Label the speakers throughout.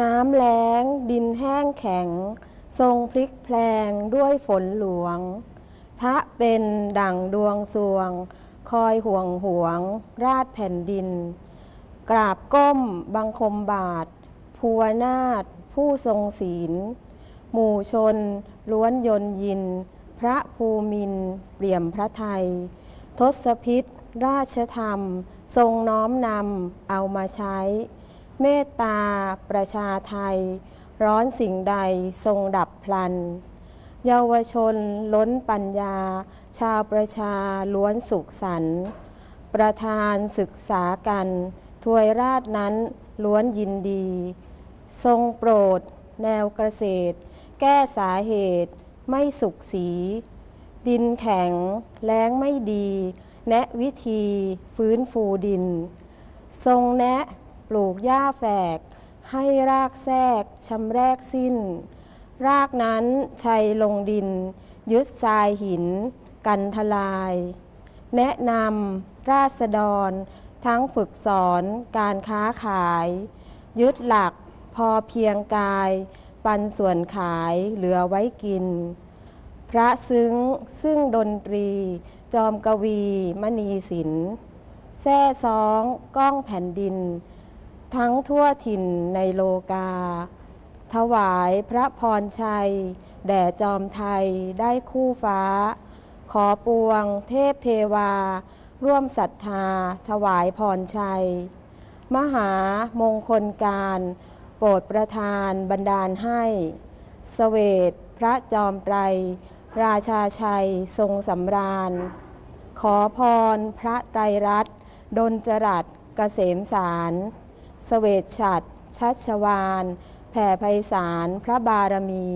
Speaker 1: น้ำแล้ง ดินแห้งแข็ง ทรงพลิกแพลงด้วยฝนหลวง ทะเป็นดั่งดวงสวง คอยห่วงห่วง ราดแผ่นดิน กราบก้มบังคมบาท ภูวนาถผู้ทรงศีล หมู่ชน ล้วนยนยิน พระภูมิน เปี่ยมพระไทย ทศพิษ ราชธรรม ทรงน้อมนำเอามาใช้ เมตตา ประชาไทย ร้อนสิ่งใดทรงดับพลัน เยาวชนล้นปัญญา ชาวประชาล้วนสุขสันต์ประธานศึกษากัน ถวยราชนั้นล้วนยินดี ทรงโปรด แนวเกษตร แก้สาเหตุ ไม่สุขสี ดินแข็ง แล้งไม่ดี แนะวิธีฟื้นฟูดิน ทรงแนะ ปลูกหญ้าแฝก ให้รากแทรกชำแรกสิ้น รากนั้นชัยลงดิน ยึดทรายหิน กันทลาย แนะนำราษฎร ทั้งฝึกสอนการค้าขาย ยึดหลักพอเพียงกาย ปันส่วนขายเหลือไว้กิน พระซึ้งซึ่งดนตรี จอมกวีมณีศิลป์แซ่ซ้องก้องแผ่นดิน ทั้งทั่วถิ่นในโลกา ถวายพระพรชัย แด่จอมไทยได้คู่ฟ้า ขอปวงเทพเทวา ร่วมศรัทธา ถวายพรชัย มหามงคลการ โปรดประทานบันดาลให้สเวตพระจอมไตร ราชาชัยทรงสำราญ ขอพรพระไตรรัตน์ดลจรัสเกษมสาร สเวตฉัตรชัชวานแผ่ไพศาลพระบารมี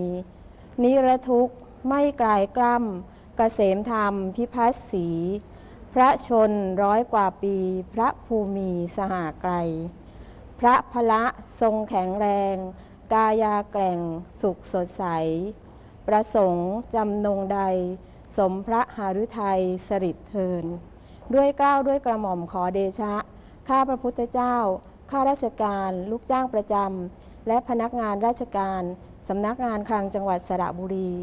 Speaker 1: นิรทุกข์ไม่กลายกล้ำเกษมธรรมพิพัฒน์สี พระชนร้อยกว่าปี พระภูมิสหาไกลพระพละทรงแข็งแรง กายาแกร่งสุขสดใส ประสงค์จำนงใด สมพระหฤทัยสริดเทิน ด้วยเกล้าวด้วยกระหม่อมขอเดชะ ข้าพระพุทธเจ้า ข้าราชการ ลูกจ้างประจำและพนักงานราชการสำนักงานคลังจังหวัดสระบุรี